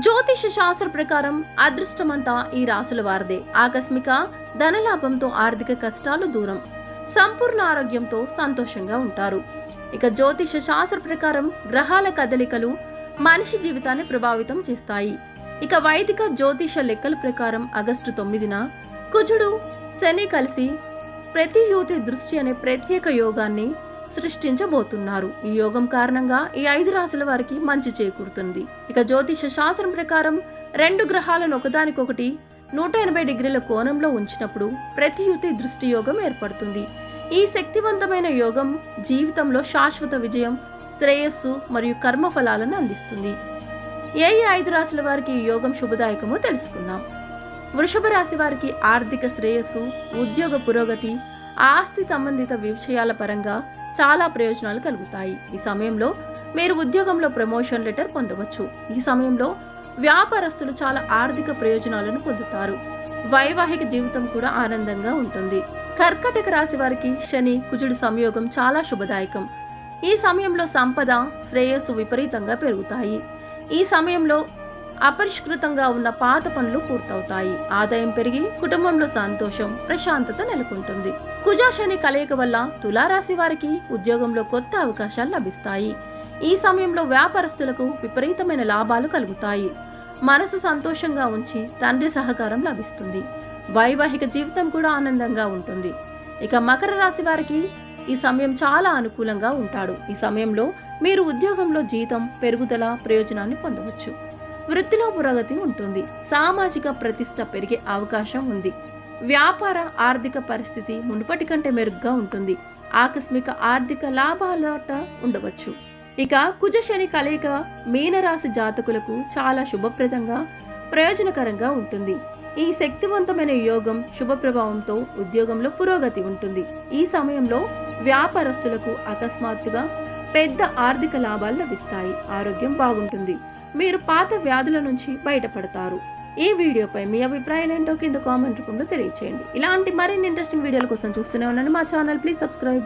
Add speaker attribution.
Speaker 1: జ్యోతిష శాస్త్ర ప్రకారం అదృష్టమంతా ఈ రాసుల వారిదే. ఆకస్మిక ధనలాభంతో ఆర్థిక కష్టాలు దూరం. సంపూర్ణ ఆరోగ్యంతో సంతోషంగా ఉంటారు. ఇక జ్యోతిష శాస్త్ర ప్రకారం గ్రహాల కదలికలు మనిషి జీవితాన్ని ప్రభావితం చేస్తాయి. ఇక వైదిక జ్యోతిష లెక్కల ప్రకారం ఆగస్టు తొమ్మిదిన కుజుడు శని కలిసి ప్రతియూతి దృష్టి అనే ప్రత్యేక యోగాన్ని సృష్టించబోతున్నారు. ఈ యోగం కారణంగా ఈ ఐదు రాశుల వారికి మంచి చేకూరుతుంది. ఇక జ్యోతిష శాస్త్రం ప్రకారం రెండు గ్రహాలను ఒకదానికొకటి నూట ఎనభై డిగ్రీల కోణంలో ఉంచినప్పుడు ప్రతియుతి దృష్టి యోగం ఏర్పడుతుంది. ఈ శక్తివంతమైన యోగం జీవితంలో శాశ్వత విజయం శ్రేయస్సు మరియు కర్మఫలాలను అందిస్తుంది. ఏ ఏ ఐదు రాశుల వారికి ఈ యోగం శుభదాయకమో తెలుసుకుందాం. వృషభ రాశి వారికి ఆర్థిక శ్రేయస్సు ఉద్యోగ పురోగతి ఆస్తి సంబంధిత విషయాల పరంగా చాలా ప్రయోజనాలు కలుగుతాయి. ఈ సమయంలో మీరు ఉద్యోగంలో ప్రమోషన్ లెటర్ పొందవచ్చు. ఈ సమయంలో వ్యాపారస్తులు చాలా ఆర్థిక ప్రయోజనాలను పొందుతారు. వైవాహిక జీవితం కూడా ఆనందంగా ఉంటుంది. కర్కటక రాశి వారికి శని కుజుడి సంయోగం చాలా శుభదాయకం. ఈ సమయంలో సంపద శ్రేయస్సు విపరీతంగా పెరుగుతాయి. ఈ సమయంలో అపరిష్కృతంగా ఉన్న పాత పనులు పూర్తవుతాయి. ఆదాయం పెరిగి కుటుంబంలో సంతోషం ప్రశాంతత నెలకొంటుంది. కుజాశని కలయిక వల్ల తులారాశి వారికి ఉద్యోగంలో కొత్త అవకాశాలు లభిస్తాయి. ఈ సమయంలో వ్యాపారస్తులకు విపరీతమైన లాభాలు కలుగుతాయి. మనసు సంతోషంగా ఉంచి తండ్రి సహకారం లభిస్తుంది. వైవాహిక జీవితం కూడా ఆనందంగా ఉంటుంది. ఇక మకర రాశి వారికి ఈ సమయం చాలా అనుకూలంగా ఉంటాడు. ఈ సమయంలో మీరు ఉద్యోగంలో జీతం పెరుగుదల ప్రయోజనాన్ని పొందవచ్చు. వృత్తిలో పురోగతి ఉంటుంది. సామాజిక ప్రతిష్ట పెరిగే అవకాశం ఉంది. వ్యాపార ఆర్థిక పరిస్థితి మునుపటి కంటే మెరుగ్గా ఉంటుంది. ఆకస్మిక ఆర్థిక లాభాలట ఉండవచ్చు. ఇక కుజ శని కలయిక మీనరాశి జాతకులకు చాలా శుభప్రదంగా ప్రయోజనకరంగా ఉంటుంది. ఈ శక్తివంతమైన యోగం శుభ ప్రభావంతో ఉద్యోగంలో పురోగతి ఉంటుంది. ఈ సమయంలో వ్యాపారస్తులకు అకస్మాత్తుగా పెద్ద ఆర్థిక లాభాలు లభిస్తాయి. ఆరోగ్యం బాగుంటుంది. మీరు పాత వ్యాధుల నుంచి బయటపడతారు. ఈ వీడియోపై మీ అభిప్రాయాలు ఏంటో కింద కామెంట్ రూపంలో తెలియచేయండి. ఇలాంటి మరిన్ని ఇంట్రెస్టింగ్ వీడియోల కోసం చూస్తూనే ఉండండి. మా ఛానల్ ప్లీజ్ సబ్స్క్రైబ్